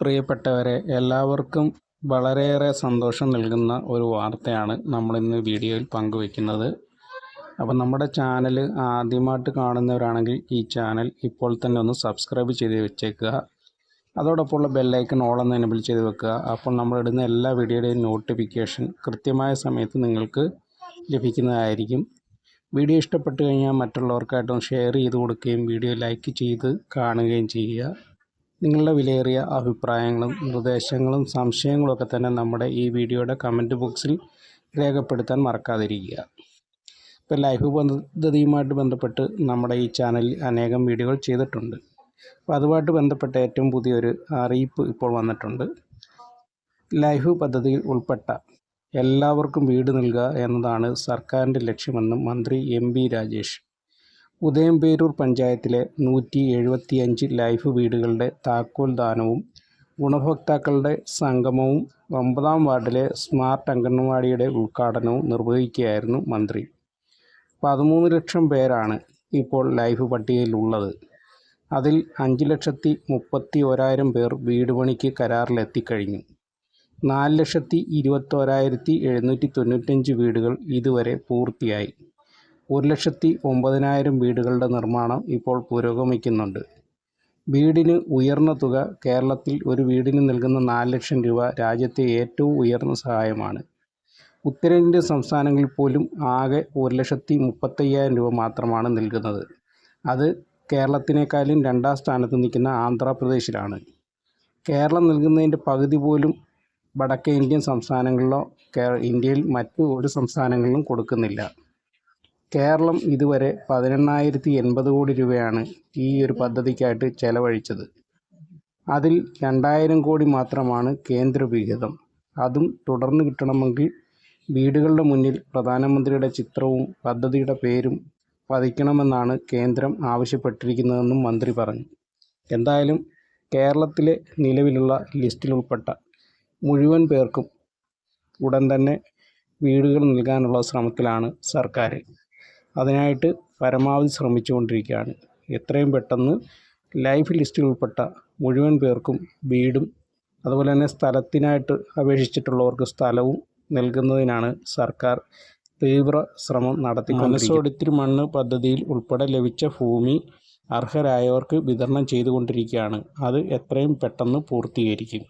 പ്രിയപ്പെട്ടവരെ എല്ലാവർക്കും വളരെയേറെ സന്തോഷം നൽകുന്ന ഒരു വാർത്തയാണ് നമ്മളിന്ന് വീഡിയോയിൽ പങ്കുവയ്ക്കുന്നത്. അപ്പം നമ്മുടെ ചാനൽ ആദ്യമായിട്ട് കാണുന്നവരാണെങ്കിൽ ഈ ചാനൽ ഇപ്പോൾ തന്നെ ഒന്ന് സബ്സ്ക്രൈബ് ചെയ്ത് വെച്ചേക്കുക. അതോടൊപ്പമുള്ള ബെല്ലൈക്കൺ ഓളെന്ന് എനബിൾ ചെയ്ത് വെക്കുക. അപ്പോൾ നമ്മളിടുന്ന എല്ലാ വീഡിയോയുടെയും നോട്ടിഫിക്കേഷൻ കൃത്യമായ സമയത്ത് നിങ്ങൾക്ക് ലഭിക്കുന്നതായിരിക്കും. വീഡിയോ ഇഷ്ടപ്പെട്ടു കഴിഞ്ഞാൽ മറ്റുള്ളവർക്കായിട്ടും ഷെയർ ചെയ്ത് കൊടുക്കുകയും വീഡിയോ ലൈക്ക് ചെയ്ത് കാണുകയും ചെയ്യുക. നിങ്ങളുടെ വിലയേറിയ അഭിപ്രായങ്ങളും നിർദ്ദേശങ്ങളും സംശയങ്ങളും ഒക്കെ തന്നെ നമ്മുടെ ഈ വീഡിയോയുടെ കമന്റ് ബോക്സിൽ രേഖപ്പെടുത്താൻ മറക്കാതിരിക്കുക. ഇപ്പോൾ ലൈഫ് പദ്ധതിയുമായിട്ട് ബന്ധപ്പെട്ട് നമ്മുടെ ഈ ചാനലിൽ അനേകം വീഡിയോകൾ ചെയ്തിട്ടുണ്ട്. അപ്പോൾ അതുമായിട്ട് ബന്ധപ്പെട്ട ഏറ്റവും പുതിയൊരു അറിയിപ്പ് ഇപ്പോൾ വന്നിട്ടുണ്ട്. ലൈഫ് പദ്ധതിയിൽ ഉൾപ്പെട്ട എല്ലാവർക്കും വീട് നൽകുക എന്നതാണ് സർക്കാരിന്റെ ലക്ഷ്യമെന്നും മന്ത്രി എം രാജേഷ് ഉദയംപേരൂർ പഞ്ചായത്തിലെ നൂറ്റി എഴുപത്തിയഞ്ച് ലൈഫ് വീടുകളുടെ താക്കോൽ ദാനവും ഗുണഭോക്താക്കളുടെ സംഗമവും ഒമ്പതാം വാർഡിലെ സ്മാർട്ട് അംഗൻവാടിയുടെ ഉദ്ഘാടനവും നിർവഹിക്കുകയായിരുന്നു മന്ത്രി. പതിമൂന്ന് ലക്ഷം പേരാണ് ഇപ്പോൾ ലൈഫ് പട്ടികയിലുള്ളത് അതിൽ അഞ്ച് ലക്ഷത്തി മുപ്പത്തി ഒരായിരം പേർ വീട് പണിക്ക് കരാറിലെത്തിക്കഴിഞ്ഞു നാല് ലക്ഷത്തി ഇരുപത്തോരായിരത്തി എഴുന്നൂറ്റി തൊണ്ണൂറ്റഞ്ച് വീടുകൾ ഇതുവരെ പൂർത്തിയായി. ഒരു ലക്ഷത്തി ഒമ്പതിനായിരം വീടുകളുടെ നിർമ്മാണം ഇപ്പോൾ പുരോഗമിക്കുന്നുണ്ട്. വീടിന് ഉയർന്ന തുക കേരളത്തിൽ ഒരു വീടിന് നൽകുന്ന നാല് ലക്ഷം രൂപ രാജ്യത്തെ ഏറ്റവും ഉയർന്ന സഹായമാണ്. ഉത്തരേന്ത്യൻ സംസ്ഥാനങ്ങളിൽ പോലും ആകെ ഒരു ലക്ഷത്തി മുപ്പത്തയ്യായിരം രൂപ മാത്രമാണ് നൽകുന്നത്. അത് കേരളത്തിനേക്കാളും രണ്ടാം സ്ഥാനത്ത് നിൽക്കുന്ന ആന്ധ്രാപ്രദേശിലാണ്. കേരളം നൽകുന്നതിന്റെ പകുതി പോലും വടക്കേ ഇന്ത്യൻ സംസ്ഥാനങ്ങളിലോ ഇന്ത്യയിൽ മറ്റു ഒരു സംസ്ഥാനങ്ങളിലും കൊടുക്കുന്നില്ല. കേരളം ഇതുവരെ പതിനെണ്ണായിരത്തി എൺപത് കോടി രൂപയാണ് ഈ ഒരു പദ്ധതിക്കായിട്ട് ചെലവഴിച്ചത്. അതിൽ രണ്ടായിരം കോടി മാത്രമാണ് കേന്ദ്ര വിഹിതം. അതും തുടർന്ന് കിട്ടണമെങ്കിൽ വീടുകളുടെ മുന്നിൽ പ്രധാനമന്ത്രിയുടെ ചിത്രവും പദ്ധതിയുടെ പേരും പതിക്കണമെന്നാണ് കേന്ദ്രം ആവശ്യപ്പെട്ടിരിക്കുന്നതെന്നും മന്ത്രി പറഞ്ഞു. എന്തായാലും കേരളത്തിലെ നിലവിലുള്ള ലിസ്റ്റിൽ ഉൾപ്പെട്ട മുഴുവൻ പേർക്കും ഉടൻ തന്നെ വീടുകൾ നൽകാനുള്ള ശ്രമത്തിലാണ് സർക്കാർ അതിനായിട്ട് പരമാവധി ശ്രമിച്ചുകൊണ്ടിരിക്കുകയാണ്. എത്രയും പെട്ടെന്ന് ലൈഫ് ലിസ്റ്റിൽ ഉൾപ്പെട്ട മുഴുവൻ പേർക്കും വീടും അതുപോലെ തന്നെ സ്ഥലത്തിനായിട്ട് അപേക്ഷിച്ചിട്ടുള്ളവർക്ക് സ്ഥലവും നൽകുന്നതിനാണ് സർക്കാർ തീവ്ര ശ്രമം നടത്തിക്കൊണ്ടിരിക്കുന്നത്. മണ്ണ് പദ്ധതിയിൽ ഉൾപ്പെടെ ലഭിച്ച ഭൂമി അർഹരായവർക്ക് വിതരണം ചെയ്തുകൊണ്ടിരിക്കുകയാണ്. അത് എത്രയും പെട്ടെന്ന് പൂർത്തീകരിക്കും.